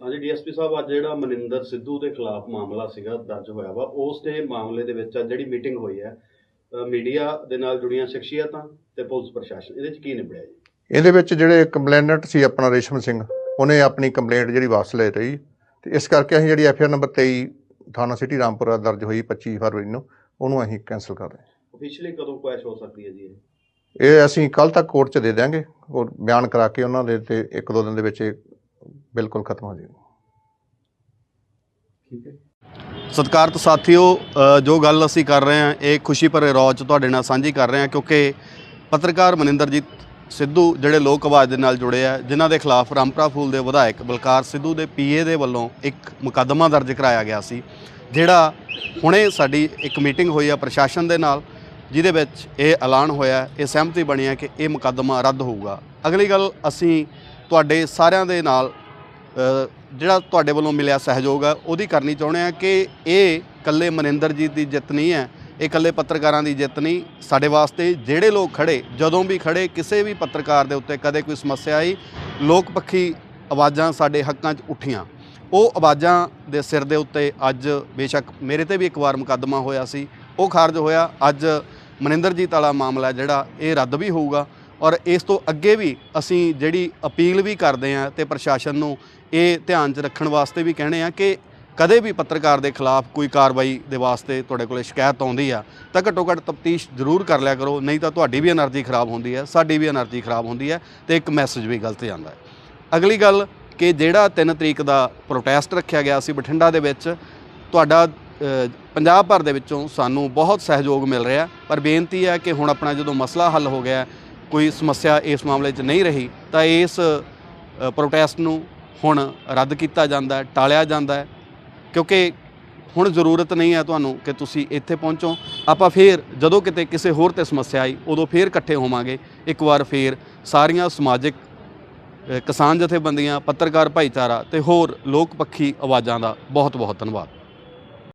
ਹਾਂਜੀ ਡੀਐਸਪੀ ਸਾਹਿਬ ਅੱਜ ਜਿਹੜਾ ਮਨਿੰਦਰ ਸਿੱਧੂ ਦੇ ਖਿਲਾਫ ਮਾਮਲਾ ਸੀਗਾ ਦਰਜ ਹੋਇਆ ਵਾ ਉਸ ਦੇ ਮਾਮਲੇ ਦੇ ਵਿੱਚ ਜਿਹੜੀ ਮੀਟਿੰਗ ਹੋਈ ਹੈ ਮੀਡੀਆ ਦੇ ਨਾਲ ਜੁੜੀਆਂ ਸ਼ਖਸੀਅਤਾਂ ਤੇ ਪੁਲਿਸ ਪ੍ਰਸ਼ਾਸਨ ਇਹਦੇ 'ਚ ਕੀ ਨਿਬੜਿਆ ਜੀ? ਇਹਦੇ ਵਿੱਚ ਜਿਹੜੇ ਕੰਪਲੇਨੈਂਟ ਸੀ ਆਪਣਾ ਰੇਸ਼ਮ ਸਿੰਘ ਉਹਨੇ ਆਪਣੀ ਕੰਪਲੇਂਟ ਜਿਹੜੀ ਵਾਪਸ ਲੈ ਰਹੀ ਤੇ ਇਸ ਕਰਕੇ ਅਸੀਂ ਜਿਹੜੀ ਐਫਆਰ ਨੰਬਰ 23 ਥਾਣਾ ਸਿਟੀ ਰਾਮਪੁਰਾ ਦਰਜ ਹੋਈ 25 ਫਰਵਰੀ ਨੂੰ ਉਹਨੂੰ ਅਸੀਂ ਕੈਨਸਲ ਕਰ ਰਹੇ ਹਾਂ। ਅਫੀਸ਼ੀਅਲੀ ਕਦੋਂ ਕੁਐਸ਼ ਹੋ ਸਕਦੀ ਹੈ ਜੀ ਇਹ? ਇਹ ਅਸੀਂ ਕੱਲ ਤੱਕ ਕੋਰਟ 'ਚ ਦੇ ਦਿਆਂਗੇ ਉਹ ਬਿਆਨ ਕਰਾ ਕੇ ਉਹਨਾਂ ਦੇ ਤੇ ਇੱਕ ਦੋ ਦਿਨ ਦੇ ਵਿੱਚ ਇਹ ਬਿਲਕੁਲ ਖਤਮ ਹੋ ਜਾਏਗਾ। ਸਤਿਕਾਰਤ ਸਾਥੀਓ ਜੋ ਗੱਲ ਅਸੀਂ ਕਰ ਰਹੇ ਹਾਂ ਇਹ ਖੁਸ਼ੀ ਭਰੇ ਰੌਜ 'ਚ ਤੁਹਾਡੇ ਨਾਲ ਸਾਂਝੀ ਕਰ ਰਹੇ ਹਾਂ ਕਿਉਂਕਿ ਪੱਤਰਕਾਰ ਮਨਿੰਦਰਜੀਤ ਸਿੱਧੂ ਜਿਹੜੇ ਲੋਕ ਆਵਾਜ਼ ਦੇ ਨਾਲ ਜੁੜੇ ਆ ਜਿਨ੍ਹਾਂ ਦੇ ਖਿਲਾਫ ਰਾਮਪੁਰਾ ਫੂਲ ਦੇ ਵਿਧਾਇਕ ਬਲਕਾਰ ਸਿੱਧੂ ਦੇ ਪੀਏ ਦੇ ਵੱਲੋਂ ਇੱਕ ਮੁਕੱਦਮਾ ਦਰਜ ਕਰਾਇਆ ਗਿਆ ਸੀ ਜਿਹੜਾ ਹੁਣੇ ਸਾਡੀ ਇੱਕ ਮੀਟਿੰਗ ਹੋਈ ਆ ਪ੍ਰਸ਼ਾਸਨ ਦੇ ਨਾਲ ਜਿਹਦੇ ਵਿੱਚ ਇਹ ਐਲਾਨ ਹੋਇਆ ਇਹ ਸਹਿਮਤੀ ਬਣੀ ਹੈ ਕਿ ਇਹ ਮੁਕੱਦਮਾ ਰੱਦ ਹੋਊਗਾ। ਅਗਲੀ ਗੱਲ ਅਸੀਂ ਤੁਹਾਡੇ ਸਾਰਿਆਂ ਦੇ ਨਾਲ ਜਿਹੜਾ ਤੁਹਾਡੇ ਵੱਲੋਂ ਮਿਲਿਆ ਸਹਿਯੋਗ ਹੈ ਉਹਦੀ ਕਰਨੀ ਚਾਹੁੰਦੇ ਆ ਕਿ ਇਹ ਕੱਲੇ ਮਨਿੰਦਰਜੀਤ ਦੀ ਜਿੱਤ ਨਹੀਂ ਹੈ, ਇਹ ਕੱਲੇ ਪੱਤਰਕਾਰਾਂ ਦੀ ਜਿੱਤ ਨਹੀਂ, ਸਾਡੇ ਵਾਸਤੇ ਜਿਹੜੇ ਲੋਕ ਖੜੇ, ਜਦੋਂ ਵੀ ਖੜੇ, ਕਿਸੇ ਵੀ ਪੱਤਰਕਾਰ ਦੇ ਉੱਤੇ ਕਦੇ ਕੋਈ ਸਮੱਸਿਆ ਆਈ, ਲੋਕ ਪੱਖੀ ਆਵਾਜ਼ਾਂ ਸਾਡੇ ਹੱਕਾਂ 'ਚ ਉੱਠੀਆਂ। ਉਹ ਆਵਾਜ਼ਾਂ ਦੇ ਸਿਰ ਦੇ ਉੱਤੇ ਅੱਜ ਬੇਸ਼ੱਕ ਮੇਰੇ ਤੇ ਵੀ ਇੱਕ ਵਾਰ ਮੁਕੱਦਮਾ ਹੋਇਆ ਸੀ, ਉਹ ਖਾਰਜ ਹੋਇਆ, ਅੱਜ ਮਨਿੰਦਰਜੀਤ ਵਾਲਾ ਮਾਮਲਾ ਜਿਹੜਾ, ਇਹ ਰੱਦ ਵੀ ਹੋਊਗਾ। ਔਰ ਇਸ ਤੋਂ ਅੱਗੇ ਵੀ ਅਸੀਂ ਜਿਹੜੀ ਅਪੀਲ ਵੀ ਕਰਦੇ ਆਂ ਤੇ ਪ੍ਰਸ਼ਾਸਨ ਨੂੰ ਇਹ ਧਿਆਨ 'ਚ ਰੱਖਣ ਵਾਸਤੇ ਵੀ ਕਹਿੰਦੇ ਆ ਕਿ ਕਦੇ ਵੀ ਪੱਤਰਕਾਰ ਦੇ ਖਿਲਾਫ ਕੋਈ ਕਾਰਵਾਈ ਦੇ ਵਾਸਤੇ ਤੁਹਾਡੇ ਕੋਲੇ ਸ਼ਿਕਾਇਤ ਆਉਂਦੀ ਆ, ਤਾਂ ਘੱਟੋ ਘੱਟ ਤਫਤੀਸ਼ ਜ਼ਰੂਰ ਕਰ ਲਿਆ ਕਰੋ, ਨਹੀਂ ਤਾਂ ਤੁਹਾਡੀ ਵੀ એનર્ਜੀ ਖਰਾਬ ਹੁੰਦੀ ਹੈ, ਸਾਡੀ ਵੀ એનર્ਜੀ ਖਰਾਬ ਹੁੰਦੀ ਹੈ ਤੇ ਇੱਕ ਮੈਸੇਜ ਵੀ ਗਲਤ ਜਾਂਦਾ ਹੈ। ਅਗਲੀ ਗੱਲ ਕਿ ਜਿਹੜਾ 3 ਤਰੀਕ ਦਾ ਪ੍ਰੋਟੈਸਟ ਰੱਖਿਆ ਗਿਆ ਸੀ ਬਠਿੰਡਾ ਦੇ ਵਿੱਚ, ਤੁਹਾਡਾ ਪੰਜਾਬ ਭਰ ਦੇ ਵਿੱਚੋਂ ਸਾਨੂੰ ਬਹੁਤ ਸਹਿਯੋਗ ਮਿਲ ਰਿਹਾ ਪਰ ਬੇਨਤੀ ਹੈ ਕਿ ਹੁਣ ਆਪਣਾ ਜਦੋਂ ਮਸਲਾ ਹੱਲ ਹੋ ਗਿਆ ਕੋਈ ਸਮੱਸਿਆ ਇਸ ਮਾਮਲੇ 'ਚ ਨਹੀਂ ਰਹੀ, ਤਾਂ ਇਸ ਪ੍ਰੋਟੈਸਟ ਨੂੰ ਹੁਣ ਰੱਦ ਕੀਤਾ ਜਾਂਦਾ ਟਾਲਿਆ ਜਾਂਦਾ ਕਿਉਂਕਿ ਹੁਣ ਜ਼ਰੂਰਤ ਨਹੀਂ ਹੈ ਤੁਹਾਨੂੰ ਕਿ ਤੁਸੀਂ ਇੱਥੇ ਪਹੁੰਚੋ। ਆਪਾਂ ਫੇਰ ਜਦੋਂ ਕਿਤੇ ਕਿਸੇ ਹੋਰ ਤੇ ਸਮੱਸਿਆ ਆਈ, ਉਦੋਂ ਫੇਰ ਇਕੱਠੇ ਹੋਵਾਂਗੇ। ਇੱਕ ਵਾਰ ਫੇਰ ਸਾਰੀਆਂ ਸਮਾਜਿਕ ਕਿਸਾਨ ਜਥੇਬੰਦੀਆਂ, ਪੱਤਰਕਾਰ ਭਾਈਚਾਰਾ ਤੇ ਹੋਰ ਲੋਕ ਪੱਖੀ ਆਵਾਜ਼ਾਂ ਦਾ ਬਹੁਤ ਬਹੁਤ ਧੰਨਵਾਦ।